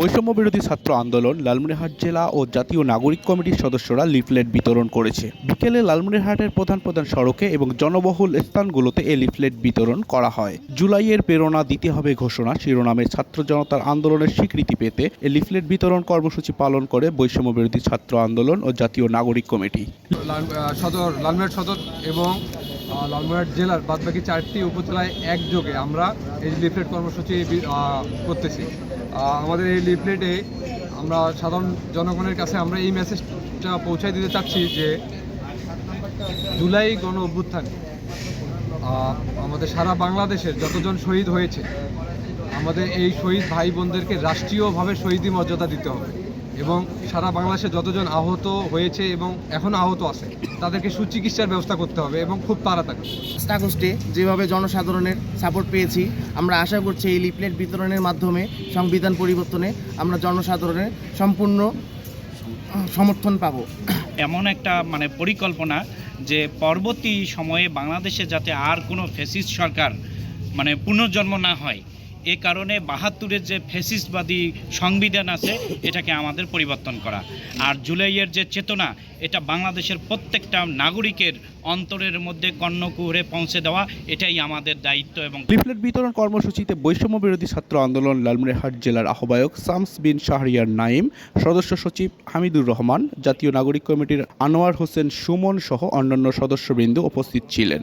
বৈষম্য বিরোধী ছাত্র আন্দোলন লালমনিরহাট জেলা ও জাতীয় নাগরিক কমিটির সদস্যরা লিফলেট বিতরণ করেছে। বিকেলে লালমনিরহাটের প্রধান প্রধান সড়কে এবং জনবহুল স্থানগুলোতে এ লিফলেট বিতরণ করা হয়। জুলাইয়ের প্রেরণা দিতে হবে ঘোষণা শিরোনামে ছাত্র জনতার আন্দোলনের স্বীকৃতি পেতে এ লিফলেট বিতরণ কর্মসূচি পালন করে বৈষম্য বিরোধী ছাত্র আন্দোলন ও জাতীয় নাগরিক কমিটি। সদর সদর এবং লালমোহট জেলার বাদবাকি চারটি উপজেলায় একযোগে আমরা এই লিফলেট কর্মসূচি করতেছি। আমাদের এই লিফলেটে আমরা সাধারণ জনগণের কাছে আমরা এই মেসেজটা পৌঁছায় দিতে চাচ্ছি যে জুলাই গণ অভ্যুত্থান আমাদের সারা বাংলাদেশের যতজন শহীদ হয়েছে, আমাদের এই শহীদ ভাই বোনদেরকে রাষ্ট্রীয়ভাবে শহীদি মর্যাদা দিতে হবে। এবং সারা বাংলাদেশে যতজন আহত হয়েছে এবং এখনও আহত আছে তাদেরকে সুচিকিৎসার ব্যবস্থা করতে হবে এবং খুব তাড়াতাড়ি। পাঁচ আগস্টে যেভাবে জনসাধারণের সাপোর্ট পেয়েছি আমরা আশা করছি এই লিফলেট বিতরণের মাধ্যমে সংবিধান পরিবর্তনে আমরা জনসাধারণের সম্পূর্ণ সমর্থন পাবো। এমন একটা মানে পরিকল্পনা যে পরবর্তী সময়ে বাংলাদেশে যাতে আর কোনো ফেসিস্ট সরকার মানে পুনর্জন্ম না হয় এ কারণে বাহাত্তরের যে ফেসিস্টবাদী সংবিধান আছে, এটাকে আমাদের পরিবর্তন করা। আর জুলাইয়ের যে চেতনা, এটা বাংলাদেশের প্রত্যেকটা নাগরিকের অন্তরের মধ্যে কর্ণকুহরে পৌঁছে দেওয়া, এটাই আমাদের দায়িত্ব এবং লিফলেট বিতরণ কর্মসূচিতে বৈষম্য বিরোধী ছাত্র আন্দোলন লালমনিরহাট জেলার আহ্বায়ক শামস বিন শাহরিয়ার নাইম সদস্য সচিব হামিদুর রহমান, জাতীয় নাগরিক কমিটির আনোয়ার হোসেন সুমন সহ অন্যান্য সদস্যবৃন্দ উপস্থিত ছিলেন।